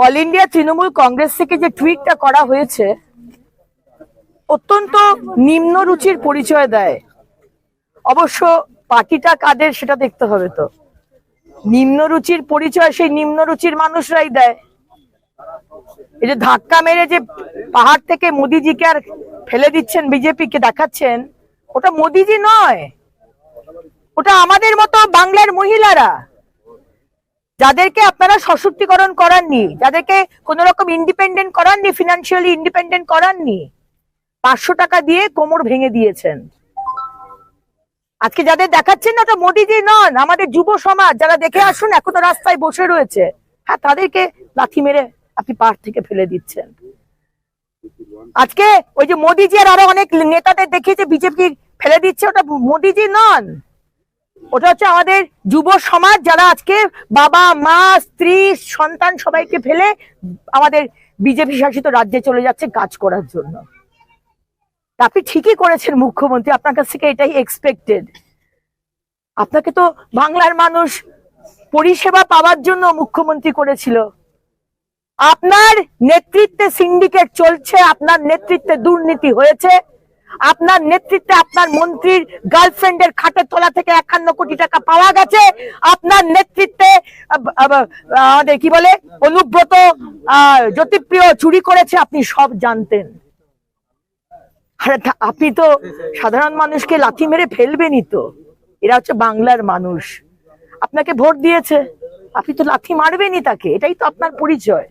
All India Trinamool Congress থেকে যে টুইটটা করা হয়েছে, অত্যন্ত নিম্ন রুচির পরিচয় দেয়। অবশ্য পার্টিটা কাদের সেটা দেখতে হবে তো। নিম্ন রুচির পরিচয় সেই নিম্ন রুচির মানুষরাই দেয়। এই যে ধাক্কা মেরে যে পাহাড় থেকে মোদিজিকে আর ফেলে দিচ্ছেন, বিজেপিকে দেখাচ্ছেন, ওটা মোদিজি নয়। ওটা আমাদের মতো বাংলার মহিলারা। যাদেরকে আপনারা সশক্তিকরণ করাননি, যাদেরকে কোন রকম ইন্ডিপেন্ডেন্ট করাননি ফিনান্সিয়ালি ইন্ডিপেন্ডেন্ট করাননি, পাঁচশো টাকা দিয়ে কোমর ভেঙে দিয়েছেন। আজকে যাদের দেখাচ্ছেন না তো মোদিজি নন, আমাদের যুব সমাজ, যারা দেখে আসুন, এখনও রাস্তায় বসে রয়েছে। হ্যাঁ তাদেরকে লাথি মেরে আপনি পাহাড় থেকে ফেলে দিচ্ছেন। আজকে ওই যে মোদিজি আর আরও অনেক নেতাদের দেখিয়েছে, বিজেপি ফেলে দিচ্ছে, ওটা মোদিজি নন। ওটা হচ্ছে আমাদের যুব সমাজ যারা আজকে বাবা, মা, স্ত্রী, সন্তান সবাইকে ফেলে আমাদের বিজেপি শাসিত রাজ্যে চলে যাচ্ছে কাজ করার জন্য। আপনি ঠিকই করেছেন মুখ্যমন্ত্রী, আপনার কাছ থেকে এটাই এক্সপেক্টেড আপনাকে তো বাংলার মানুষ পরিষেবা পাওয়ার জন্য মুখ্যমন্ত্রী করেছিল। আপনার নেতৃত্বে সিন্ডিকেট চলছে, আপনার নেতৃত্বে দুর্নীতি হয়েছে আপনার নেতৃত্বে আপনার মন্ত্রীর গার্লফ্রেন্ডের খাটের তলা থেকে একান্ন কোটি টাকা পাওয়া গেছে। আপনার নেতৃত্বে আমাদের কি বলে, অনুব্রত জ্যোতিপ্রিয় চুরি করেছে, আপনি সব জানতেন। আপনি তো সাধারণ মানুষকে লাথি মেরে ফেলবেনই তো। এরা হচ্ছে বাংলার মানুষ। আপনাকে ভোট দিয়েছে। আপনি তো লাথি মারবেনই তাকে। এটাই তো আপনার পরিচয়।